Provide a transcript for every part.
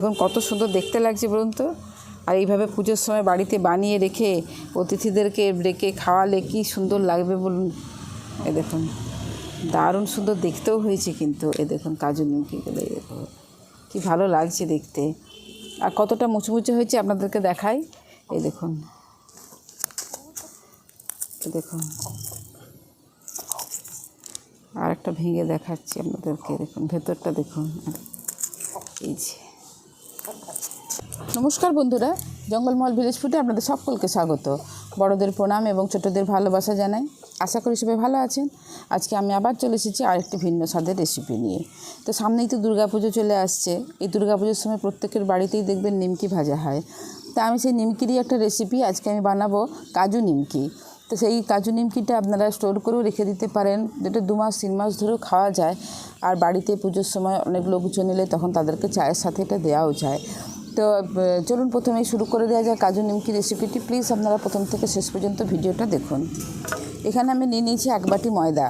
এখন কত সুন্দর দেখতে লাগছে বলুন তো। আর এইভাবে পুজোর সময় বাড়িতে বানিয়ে রেখে অতিথিদেরকে রেখে খাওয়ালে কি সুন্দর লাগবে বলুন। এ দেখুন, দারুণ সুন্দর দেখতেও হয়েছে কিন্তু। এ দেখুন, কাজু নিমকিগুলো এই দেখুন, কি ভালো লাগছে দেখতে। আর কতটা মুচমুচে হয়েছে আপনাদেরকে দেখাই। এ দেখুন এই দেখুন। আর একটা ভেঙে দেখাচ্ছি আপনাদেরকে দেখুন, ভেতরটা দেখুন। এই যে। নমস্কার বন্ধুরা, জঙ্গলমহল ভিলেজ ফুটে আপনাদের সকলকে স্বাগত। বড়দের প্রণাম এবং ছোটদের ভালোবাসা জানাই। আশা করি সবাই ভালো আছেন। আজকে আমি আবার চলে এসেছি আরেকটি ভিন্ন স্বাদের রেসিপি নিয়ে। তো সামনেই তো দুর্গাপুজো চলে আসছে। এই দুর্গাপুজোর সময় প্রত্যেকের বাড়িতেই দেখবেন নিমকি ভাজা হয়। তা আমি সেই নিমকিরই একটা রেসিপি আজকে আমি বানাবো কাজু নিমকি। তো সেই কাজু নিমকিটা আপনারা স্টোর করেও রেখে দিতে পারেন। যেটা দু মাস, তিন মাস ধরেও খাওয়া যায়। আর বাড়িতে পুজোর সময় অনেক লোকজন এলে তখন তাদেরকে চায়ের সাথে এটা দেওয়াও যায়। তো চলুন প্রথমেই শুরু করে দেওয়া যায় কাজু নিমকি রেসিপিটি প্লিজ আপনারা প্রথম থেকে শেষ পর্যন্ত ভিডিওটা দেখুন। এখানে আমি নিয়ে নিয়েছি এক বাটি ময়দা।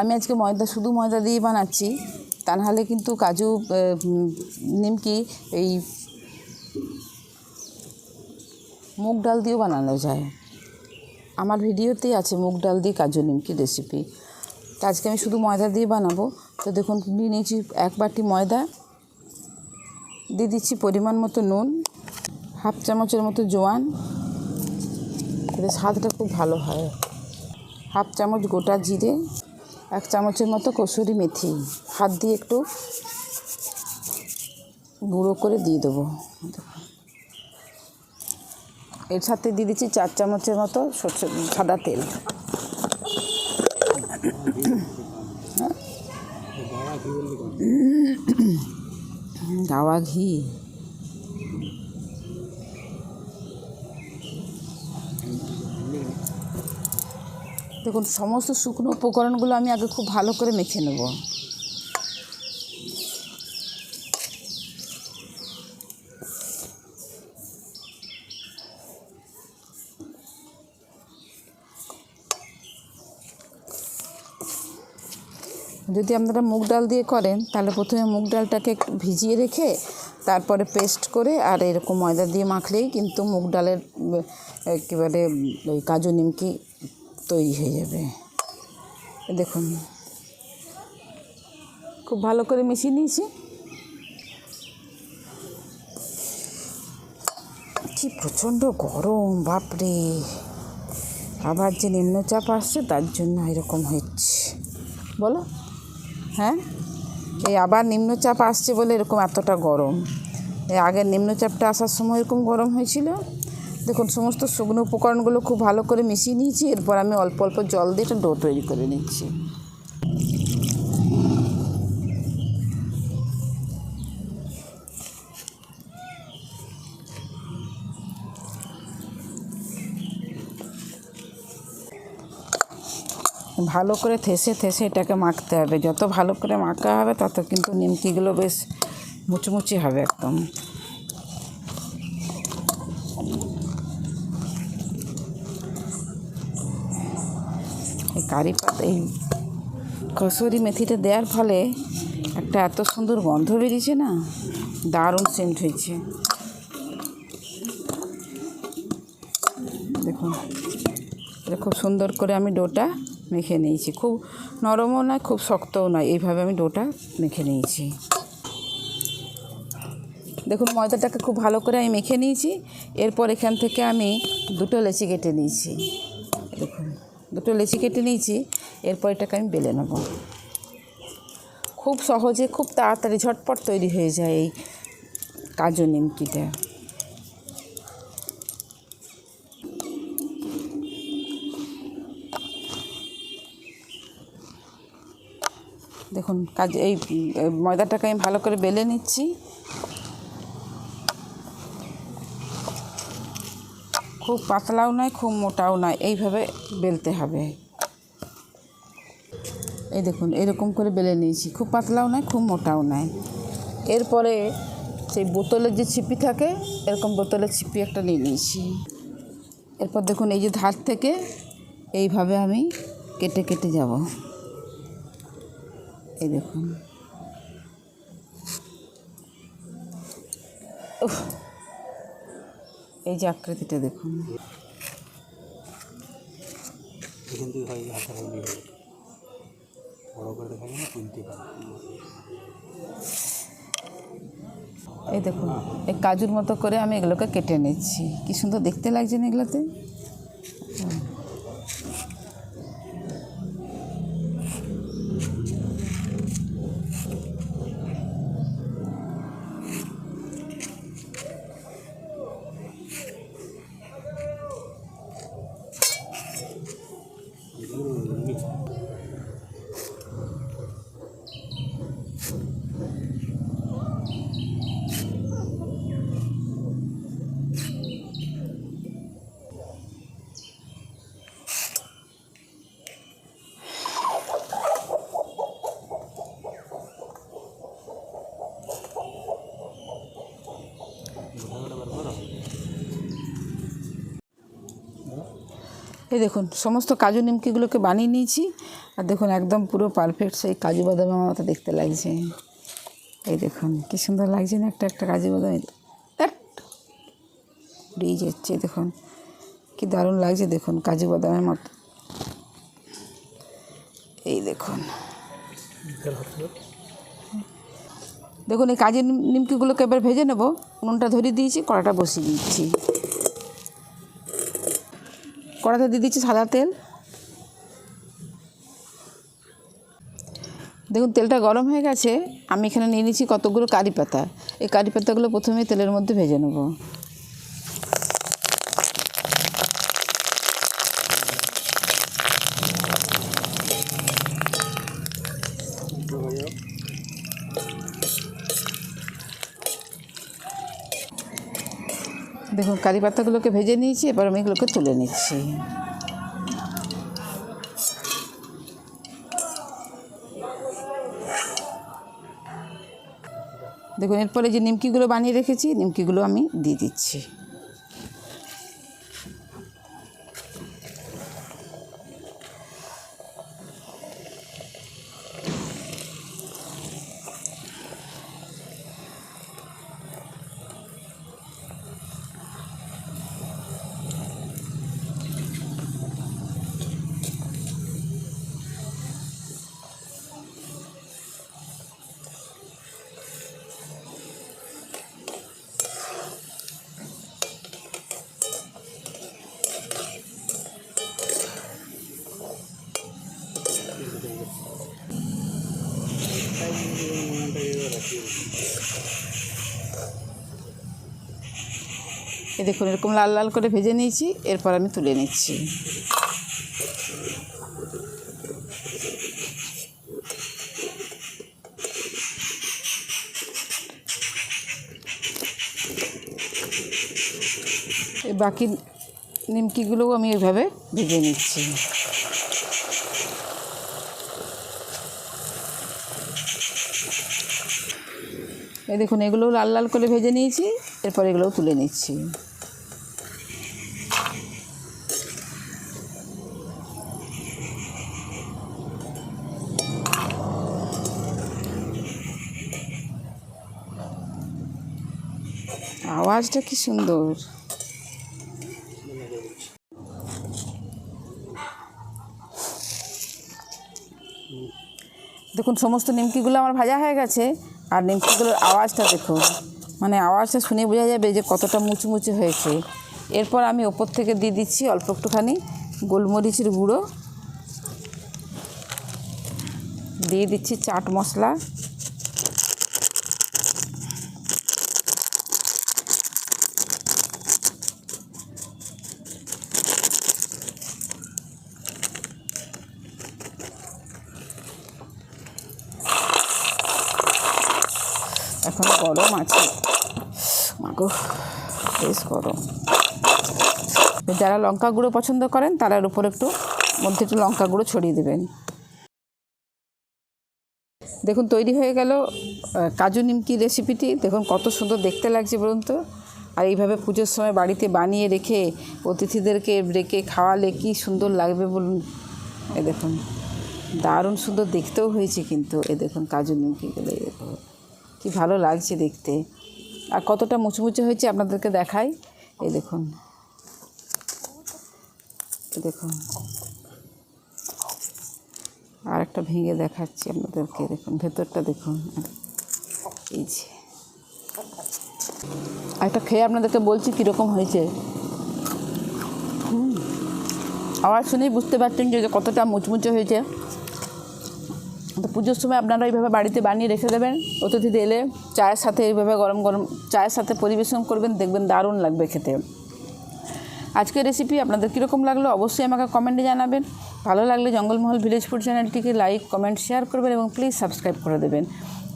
আমি আজকে ময়দা, শুধু ময়দা দিয়ে বানাচ্ছি। তা নাহলে কিন্তু কাজু নিমকি, এই মুগ ডাল দিয়েও বানানো যায়। আমার ভিডিওতেই আছে মুগ ডাল দিয়ে কাজু নিমকি রেসিপি তো আজকে আমি শুধু ময়দা দিয়ে বানাবো। তো দেখুন, নিয়ে নিয়েছি এক বাটি ময়দা। দিয়ে দিচ্ছি পরিমাণ মতো নুন, হাফ চামচের মতো জোয়ান। এতে স্বাদটা খুব ভালো হয়। হাফ চামচ গোটা জিরে, এক চামচের মতো কসুরি মেথি। হাত দিয়ে একটু গুঁড়ো করে দিয়ে দেবো। এর সাথে দিয়ে দিচ্ছি চার চামচের মতো সরষে, সাদা তেল। গাওয়া ঘি দেখুন সমস্ত শুকনো উপকরণগুলো আমি আগে খুব ভালো করে মেখে নেব। যদি আপনারা মুগ ডাল দিয়ে করেন তাহলে প্রথমে মুগ ডালটাকে ভিজিয়ে রেখে তারপরে পেস্ট করে আর এরকম ময়দা দিয়ে মাখলেই কিন্তু মুগ ডালের উম, একেবারে ওই কাজু নিমকি তৈরি হয়ে যাবে। দেখুন খুব ভালো করে মিশিয়ে নিয়েছি। কি প্রচণ্ড গরম বাপরে! আবার যে নিম্নচাপ আসছে তার জন্য এরকম হচ্ছে। বলো। হ্যাঁ? এই আবার নিম্নচাপ আসছে বলে এরকম এতটা গরম। এই আগের নিম্নচাপটা আসার সময় এরকম গরম হয়েছিল। দেখুন, সমস্ত শুকনো উপকরণগুলো খুব ভালো করে মিশিয়ে নিয়েছি। এরপর আমি অল্প অল্প জল দিয়ে একটা ডো তৈরি করে নিচ্ছি। ভালো করে থেসে থেসে এটাকে মাখতে হবে। যত ভালো করে মাখা হবে, তত কিন্তু নিমকিগুলো বেশ মুচমুচি হবে একদম। এই কারি পাতা, এই কসুরি মেথিটা দেওয়ার ফলে একটা এত সুন্দর গন্ধ বেরিয়েছে না, দারুণ সেন্ট হয়েছে। দেখুন খুব সুন্দর করে আমি ডোটা মেখে নিয়েছি। খুব নরমও নয়, খুব শক্তও নয়। এইভাবে আমি ডোটা মেখে নিয়েছি। দেখুন, ময়দাটাকে খুব ভালো করে আমি মেখে নিয়েছি। এরপর এখান থেকে আমি দুটো লেচি কেটে নিয়েছি। দেখুন, দুটো লেচি কেটে নিয়েছি। এরপর এটাকে আমি বেলে নেব। খুব সহজে, খুব তাড়াতাড়ি, ঝটপট তৈরি হয়ে যায় এই কাজু নিমকিটা। দেখুন, কাজ এই ময়দাটাকে আমি ভালো করে বেলে নিচ্ছি। খুব পাতলাও নয়, খুব মোটাও নয়, এইভাবে বেলতে হবে। এই দেখুন, এরকম করে বেলে নিয়েছি, খুব পাতলাও নয়, খুব মোটাও নয়। এরপরে সেই বোতলের যে ছিপি থাকে, এরকম বোতলের ছিপি একটা নিয়ে নিয়েছি। এরপর দেখুন, এই যে ধার থেকে এইভাবে আমি কেটে কেটে যাব। এই দেখুন। এই যে আকৃতিটা দেখুন। এই দেখুন এই কাজুর মতো করে আমি এগুলোকে কেটে নিচ্ছি। কি সুন্দর দেখতে লাগছে না এগুলোতে? এই দেখুন সমস্ত কাজু নিমকিগুলোকে বানিয়ে নিয়েছি। আর দেখুন একদম পুরো পারফেক্ট সেই কাজু বাদামের মতো দেখতে লাগছে। এই দেখুন কি সুন্দর লাগছে না একটা একটা কাজু বাদাম। ধ্যাৎ, যাচ্ছে দেখুন। কি দারুণ লাগছে দেখুন কাজু বাদামের মতো। এই দেখুন। দেখুন এই কাজের নিমকিগুলোকে এবার ভেজে নেব। উনুনটা ধরিয়ে দিয়েছি কড়াটা বসিয়ে দিচ্ছি। কড়াতে দিয়ে দিচ্ছি সাদা তেল। দেখুন, তেলটা গরম হয়ে গেছে। আমি এখানে নিয়ে নিচ্ছি কতগুলো কারি পাতা। এই কারি পাতাগুলো প্রথমে তেলের মধ্যে ভেজে নেব। দেখুন, কারি পাতাগুলোকে ভেজে নিয়েছি, এবার আমি এগুলোকে তুলে নিচ্ছি। দেখুন, এরপরে যে নিমকিগুলো বানিয়ে রেখেছি, নিমকিগুলো আমি দিয়ে দিচ্ছি। দেখুন, এরকম লাল লাল করে ভেজে নিয়েছি, এরপর আমি তুলে নিচ্ছি। বাকি নিমকিগুলোও আমি এইভাবে ভেজে নিচ্ছি। এই দেখুন, এগুলোও লাল লাল করে ভেজে নিয়েছি, এরপর এগুলোও তুলে নিচ্ছি। আওয়াজটা কি সুন্দর। দেখুন, সমস্ত নিমকিগুলো আমার ভাজা হয়ে গেছে, আর নিমকিগুলোর আওয়াজটা দেখুন। মানে আওয়াজটা শুনে বোঝা যাবে যে কতটা মুচমুচে হয়েছে। এরপর আমি ওপর থেকে দিয়ে দিচ্ছি অল্প একটুখানি গোলমরিচের গুঁড়ো। দিয়ে দিচ্ছি চাট মশলা। এখনও গরম আছে। মাগো, বেশ গরম। যারা লঙ্কা গুঁড়ো পছন্দ করেন, তারা এর উপর একটু মধ্যে একটু লঙ্কা গুঁড়ো ছড়িয়ে দেবেন। দেখুন, তৈরি হয়ে গেল কাজু নিমকি রেসিপিটি দেখুন, কত সুন্দর দেখতে লাগছে, বলুন তো। আর এইভাবে পুজোর সময় বাড়িতে বানিয়ে রেখে, অতিথিদেরকে রেখে খাওয়ালে কি সুন্দর লাগবে, বলুন। এ দেখুন, দারুণ সুন্দর দেখতেও হয়েছে কিন্তু, এ দেখুন, কাজু নিমকিগুলো এই দেখুন। কি ভালো লাগছে দেখতে। আর কতটা মুচমুচে হয়েছে আপনাদেরকে দেখাই। এই দেখুন। দেখুন। আর একটা ভেঙে দেখাচ্ছি আপনাদেরকে। দেখুন, ভেতরটা দেখুন। এই যে। একটা খেয়ে আপনাদেরকে বলছি কীরকম হয়েছে। আওয়াজ শুনেই বুঝতে পারছেন যে কতটা মুচমুচে হয়েছে। তো পুজোর সময় আপনারা এইভাবে বাড়িতে বানিয়ে রেখে দেবেন। অতিথিদের এলে চায়ের সাথে এইভাবে গরম গরম চায়ের সাথে পরিবেশন করবেন, দেখবেন দারুণ লাগবে খেতে। আজকের রেসিপি আপনাদের কীরকম লাগল অবশ্যই আমাকে কমেন্টে জানাবেন। ভালো লাগলে জঙ্গলমহল ভিলেজ ফুড চ্যানেলটিকে লাইক কমেন্ট শেয়ার করবেন এবং প্লিজ সাবস্ক্রাইব করে দেবেন।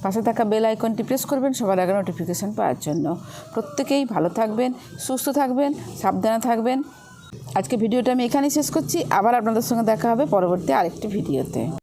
পাশে থাকা বেল আইকনটি প্রেস করবেন, সবার আগে নোটিফিকেশান পাওয়ার জন্য। প্রত্যেকেই ভালো থাকবেন, সুস্থ থাকবেন, সাবধানে থাকবেন। আজকে ভিডিওটা আমি এখানেই শেষ করছি। আবার আপনাদের সঙ্গে দেখা হবে পরবর্তী আরেকটি ভিডিওতে।